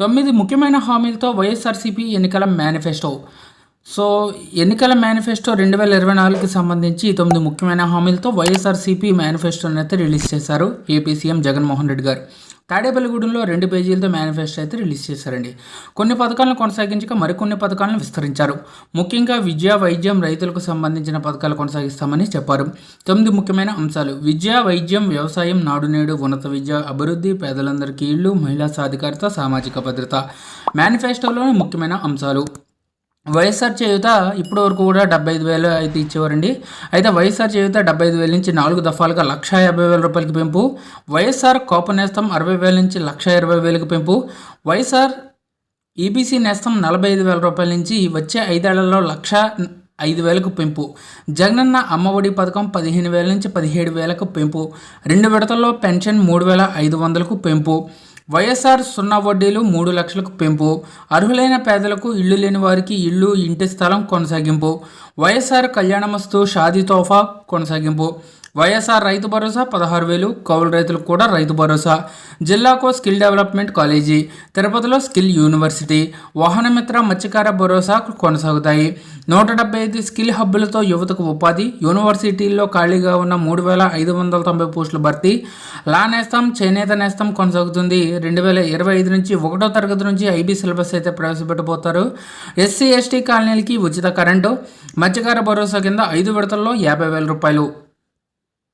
తొమ్మిది ముఖ్యమైన హామీలతో వైఎస్ఆర్సీపీ ఎన్నికల మేనిఫెస్టో. సో ఎన్నికల మేనిఫెస్టో రెండు వేల ఇరవై నాలుగుకి సంబంధించి తొమ్మిది ముఖ్యమైన హామీలతో వైఎస్ఆర్సీపీ మేనిఫెస్టోని అయితే రిలీజ్ చేశారు ఏపీ సీఎం జగన్మోహన్ రెడ్డి గారు. తాడేపల్లిగూడెంలో రెండు పేజీలతో మేనిఫెస్టో అయితే రిలీజ్ చేశారండి. కొన్ని పథకాలను కొనసాగించక మరికొన్ని పథకాలను విస్తరించారు. ముఖ్యంగా విద్య వైద్యం రైతులకు సంబంధించిన పథకాలు కొనసాగిస్తామని చెప్పారు. తొమ్మిది ముఖ్యమైన అంశాలు. విద్య వైద్యం వ్యవసాయం నాడు నేడు ఉన్నత విద్య అభివృద్ధి పేదలందరికీ ఇళ్ళు మహిళా సాధికారత సామాజిక భద్రత. మేనిఫెస్టోలోని ముఖ్యమైన అంశాలు. వైఎస్ఆర్ చేయుత ఇప్పటి వరకు కూడా డెబ్బై ఐదు వేలు అయితే ఇచ్చేవారండి. అయితే వైఎస్ఆర్ చేయుత డెబ్బై ఐదు వేల నుంచి నాలుగు దఫాలుగా లక్ష యాభై వేల రూపాయలకి పెంపు. వైఎస్ఆర్ కోప నేస్తం అరవై వేల నుంచి లక్ష ఇరవై వేలకు పెంపు. వైఎస్ఆర్ ఈబీసీ నేస్తం నలభై ఐదు వేల రూపాయల నుంచి వచ్చే ఐదేళ్ళలో లక్ష ఐదు వేలకు పెంపు. జగనన్న అమ్మఒడి పథకం పదిహేను వేల నుంచి పదిహేడు వేలకు పెంపు. రెండు విడతల్లో పెన్షన్ మూడు వేల ఐదు వందలకు పెంపు. వైఎస్ఆర్ సున్నా వడ్డీలు మూడు లక్షలకు పెంపు. అర్హులైన పేదలకు ఇల్లు లేని వారికి ఇళ్ళు ఇంటి స్థలం కొనసాగింపు. వైఎస్ఆర్ కళ్యాణమస్తు షాదీ తోఫా కొనసాగింపు. వైఎస్ఆర్ రైతు భరోసా పదహారు వేలు. కౌలు రైతులకు కూడా రైతు భరోసా. జిల్లాకో స్కిల్ డెవలప్మెంట్ కాలేజీ. తిరుపతిలో స్కిల్ యూనివర్సిటీ. వాహనమిత్ర మత్స్యకార భరోసా కొనసాగుతాయి. నూట డెబ్బై ఐదు స్కిల్ హబ్బులతో యువతకు ఉపాధి. యూనివర్సిటీల్లో ఖాళీగా ఉన్న మూడు వేల ఐదు వందల తొంభై పోస్టుల భర్తీ. లా నేస్తం చేనేత నేస్తం కొనసాగుతుంది. రెండు వేల ఇరవై ఐదు నుంచి ఒకటో తరగతి నుంచి ఐబీ సిలబస్ అయితే ప్రవేశపెట్టబోతారు. ఎస్సీ ఎస్టీ కాలనీలకి ఉచిత కరెంటు. మత్స్యకార భరోసా కింద ఐదు విడతల్లో యాభై వేల రూపాయలు.